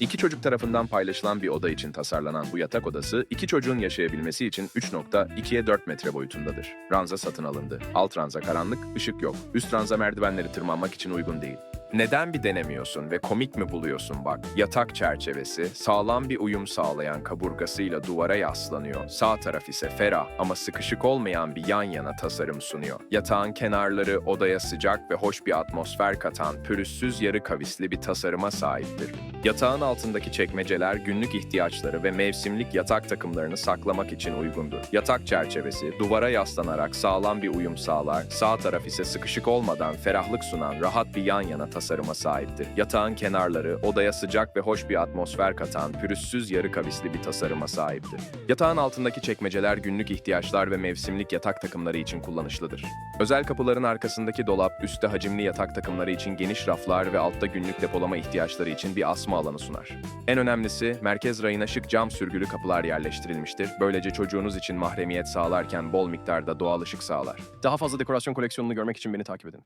İki çocuk tarafından paylaşılan bir oda için tasarlanan bu yatak odası, iki çocuğun yaşayabilmesi için 3.2'ye 4 metre boyutundadır. Ranza satın alındı. Alt ranza karanlık, ışık yok. Üst ranza merdivenleri tırmanmak için uygun değil. Neden bir denemiyorsun ve komik mi buluyorsun bak? Yatak çerçevesi sağlam bir uyum sağlayan kaburgasıyla duvara yaslanıyor. Sağ taraf ise ferah ama sıkışık olmayan bir yan yana tasarım sunuyor. Yatağın kenarları odaya sıcak ve hoş bir atmosfer katan pürüzsüz yarı kavisli bir tasarıma sahiptir. Yatağın altındaki çekmeceler günlük ihtiyaçları ve mevsimlik yatak takımlarını saklamak için uygundur. Yatak çerçevesi duvara yaslanarak sağlam bir uyum sağlar, sağ taraf ise sıkışık olmadan ferahlık sunan rahat bir yan yana tasarıma sahiptir. Yatağın kenarları odaya sıcak ve hoş bir atmosfer katan pürüzsüz yarı kavisli bir tasarıma sahiptir. Yatağın altındaki çekmeceler günlük ihtiyaçlar ve mevsimlik yatak takımları için kullanışlıdır. Özel kapıların arkasındaki dolap, üstte hacimli yatak takımları için geniş raflar ve altta günlük depolama ihtiyaçları için bir asma alanı sunar. En önemlisi, merkez rayına şık cam sürgülü kapılar yerleştirilmiştir. Böylece çocuğunuz için mahremiyet sağlarken bol miktarda doğal ışık sağlar. Daha fazla dekorasyon koleksiyonunu görmek için beni takip edin.